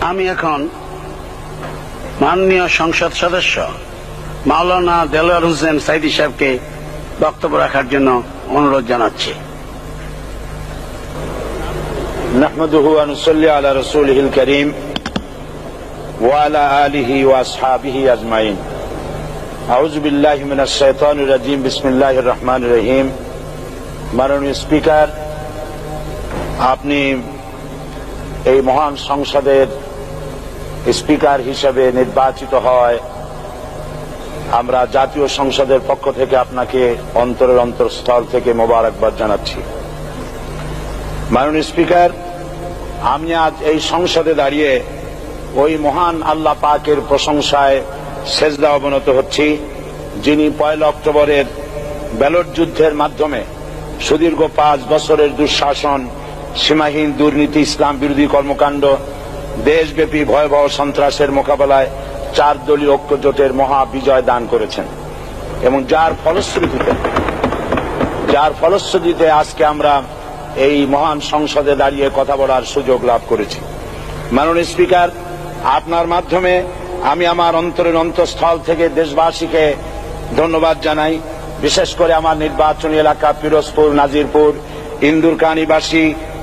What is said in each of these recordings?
আমি এখন মাননীয় সংসদ সদস্য মাওলানা দেলোয়ার হোসেন সাইদি সাহেবকে বক্তব্য রাখার জন্য অনুরোধ জানাচ্ছি نحمده ونصلي على رسوله الكريم وعلى آله وأصحابه أجمعين أعوذ بالله من الشيطان الرجيم بسم الله الرحمن الرحيم মাননীয় স্পিকার আপনি এই মহান সংসদের স্পিকার হিসেবে নির্বাচিত হয়। আমরা জাতীয় সংসদের পক্ষ থেকে আপনাকে অন্তরের অন্তরস্থল থেকে মোবারকবাদ জানাচ্ছি। মাননীয় স্পিকার, আমি আজ এই সংসদে দাঁড়িয়ে ওই মহান আল্লাহ পাকের প্রশংসায় সেজদা অবনত হচ্ছি, যিনি পয়লা অক্টোবরের ব্যালট যুদ্ধের মাধ্যমে সুদীর্ঘ পাঁচ বছরের দুঃশাসন সীমাহীন দুর্নীতি, ইসলাম বিরোধী কর্মকাণ্ড, দেশব্যাপী ভয়াবহ সন্ত্রাসের মোকাবেলায় চার দলীয় ঐক্য জোটের মহা বিজয় দান করেছেন। এবং যার ফলশ্রুতিতে যার ফলশ্রুতিতে আজকে আমরা এই মহান সংসদে দাঁড়িয়ে কথা বলার সুযোগ লাভ করেছি। মাননীয় স্পিকার, আপনার মাধ্যমে আমি আমার অন্তরের অন্তঃস্থল থেকে দেশবাসীকে ধন্যবাদ জানাই। বিশেষ করে আমার নির্বাচনী এলাকা পিরোজপুর, নাজিরপুর, ইন্দুরকানিবাসী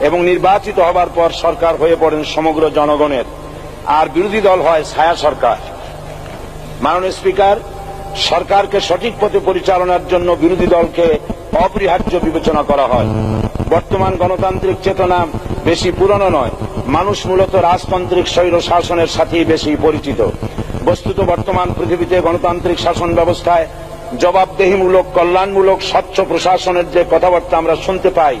এবং নির্বাচিত হবার পর সরকার হয়ে পড়েন সমগ্র জনগণের। আর বিরোধী দল হয় ছায়া সরকার। মাননীয় স্পিকার, সরকারকে সঠিক পথে পরিচালনার জন্য বিরোধী দলকে অপরিহার্য বিবেচনা করা হয়। বর্তমান গণতান্ত্রিক চেতনা বেশি পুরনো নয়। মানুষ মূলত রাজতান্ত্রিক স্বৈর শাসনের সাথেই বেশি পরিচিত। বস্তুত বর্তমান পৃথিবীতে গণতান্ত্রিক শাসন ব্যবস্থায় জবাবদেহিমূলক, কল্যাণমূলক, স্বচ্ছ প্রশাসনের যে কথাবার্তা আমরা শুনতে পাই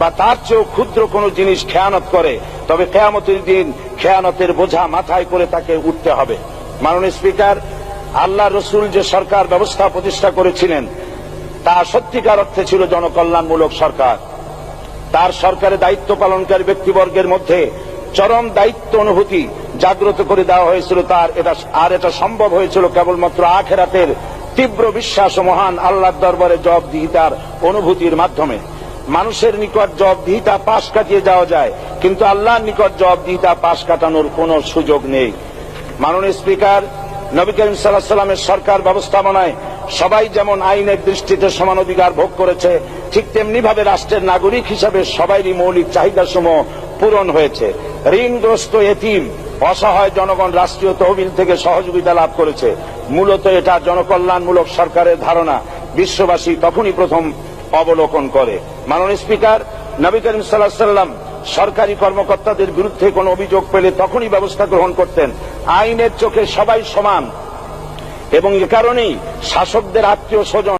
বা তার চেয়েও ক্ষুদ্র কোনো জিনিস খেয়ানত করে, তবে কেয়ামতের দিন খেয়ানতের বোঝা মাথায় করে তাকে উঠতে হবে। মাননীয় স্পিকার, আল্লাহ রসুল যে সরকার ব্যবস্থা প্রতিষ্ঠা করেছিলেন, তা সত্যিকার অর্থে ছিল জনকল্যাণমূলক সরকার। তার সরকারের দায়িত্ব পালনকারী ব্যক্তিবর্গের মধ্যে চরম দায়িত্ব অনুভূতি জাগ্রত করে দেওয়া হয়েছিল, তার এটা, আর এটা সম্ভব হয়েছিল কেবলমাত্র আখেরাতের তীব্র বিশ্বাস মহান আল্লাহর দরবারে জবাবদিহিতার অনুভূতির মাধ্যমে। মানুষের নিকট জবাবদিহিতা পাশ কাটিয়ে যাওয়া যায়, কিন্তু আল্লাহর নিকট জবাবদিহিতা পাশ কাটানোর কোনো সুযোগ নেই। মাননীয় স্পিকার, নবী করিম সাল্লামের সরকার ব্যবস্থাপনায় সবাই যেমন আইনের দৃষ্টিতে সমান অধিকার ভোগ করেছে, ঠিক তেমনি ভাবে রাষ্ট্রের নাগরিক হিসাবে সবাইরই মৌলিক চাহিদাসমূহ পূরণ হয়েছে। ঋণগ্রস্ত এতিম, অসহায় জনগণ রাষ্ট্রীয় তহবিল থেকে সহযোগিতা লাভ করেছে। মূলত এটা জনকল্যাণমূলক সরকারের ধারণা, বিশ্ববাসী তখনই প্রথম অবলোকন করে। মাননীয় স্পিকার, নবী করিম সাল্লাহ সাল্লাম সরকারি কর্মকর্তাদের বিরুদ্ধে কোনো অভিযোগ পেলে তখনই ব্যবস্থা গ্রহণ করতেন। আইনের চোখে সবাই সমান। এবং এ কারণেই শাসকদের আত্মীয় স্বজন